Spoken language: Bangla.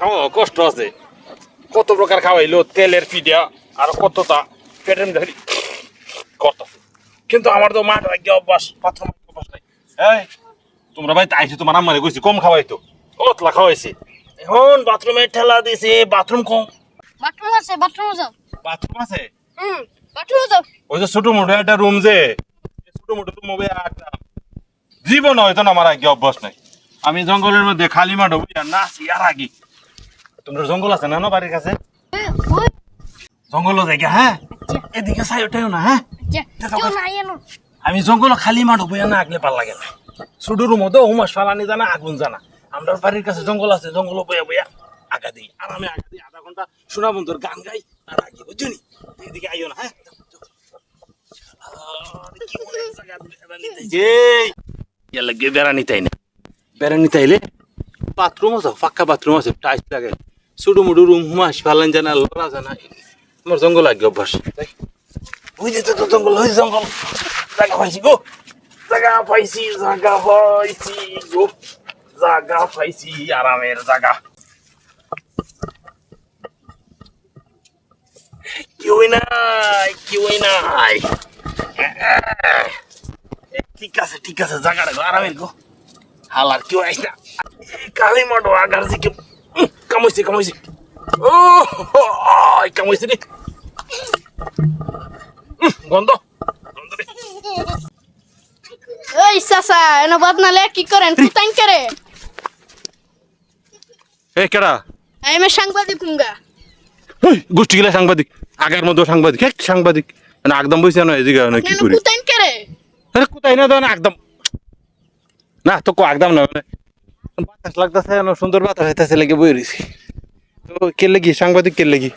খাওয়া কষ্ট আছে। কত প্রকার খাওয়াইলো তেলের পিঠা আর কতটা পেটের খালি কত কিন্তু আমার তো মাঠ রাখি অভ্যাস পাথর অভ্যাস নাই। এই তোমরা ভাই তাইছি তোমার আম্মারে কইছি কম খাওয়াইতো। অতলা খাওয়াইছি। এখন বাথরুমে ঠেলা দিছে বাথরুম কম। বাথরুম আছে বাথরুম যাও। বাথরুম আছে? হুম বাথরুম যাও। ওই যে ছোট মোটো একটা রুম যে ছোট মোটো রুম হবে একটা। জীবন হয়তো না আমার আগে অভ্যাস নাই। আমি জঙ্গলের মধ্যে খালি মাঠ বুঝা নাচি আর আগে। তোমার জঙ্গল আছে না না বাড়ির কাছে? জঙ্গল জায়গা হ্যাঁ? এদিকে সাই ওঠাইও না হ্যাঁ? আমি জঙ্গল খালি মাঠ বইয়া না আগলে পার লাগে না ছোট রুম তো হুমাস ফালানি জানা আগুন জানা। আমরা বাড়ির কাছে জঙ্গল আছে জঙ্গল বইয়া বইয়া আগা দিই। আর আমি আগা দিই আধা ঘণ্টা শোনা বন্ধুর গান গাই আর আগে বুঝছ নি? এদিকে আইও না হ্যাঁ? বেড়ানি তাই না বেড়ানি তাইলে বাথরুম আছে পাক্কা বাথরুম আছে টাইস লাগে। ছোটো মোটো রুম হুমাস ফালান জানা লড়া জানা আমার জঙ্গল আগে অভ্যাস ওই যে তো জঙ্গল, ওই জঙ্গল। জায়গা পাইছি, গো। জায়গা পাইছি জায়গা পাইছি, গো। জায়গা পাইছি, আরামের জায়গা কেউই নাই কেউই নাই। ঠিক আছে ঠিক আছে জায়গাটা আরামের, গো। হালার কেউ আইস না কালি মাটো আগার যে কামাইছে কামাইছে ও আই, কামাইছে রে গন্ধ। ওই চাচা এনো বদনালে কি করেন? কুতাইন করে? এ কেডা? আমি সাংবাদিক কুঙ্গা ওই গোষ্ঠী গেলে সাংবাদিক। আগের মতো সাংবাদিক। এক সাংবাদিক। মানে একদম বসে না এদিকে না কি করি? কুতাইন করে? আরে কোথায় না দেন একদম না তো কো একদম না মানে বাতাস লাগতেছে সুন্দর বাতাস হইতেছে লেগে বই রয়েছি তো কে লেগি? সাংবাদিক কে লেগি?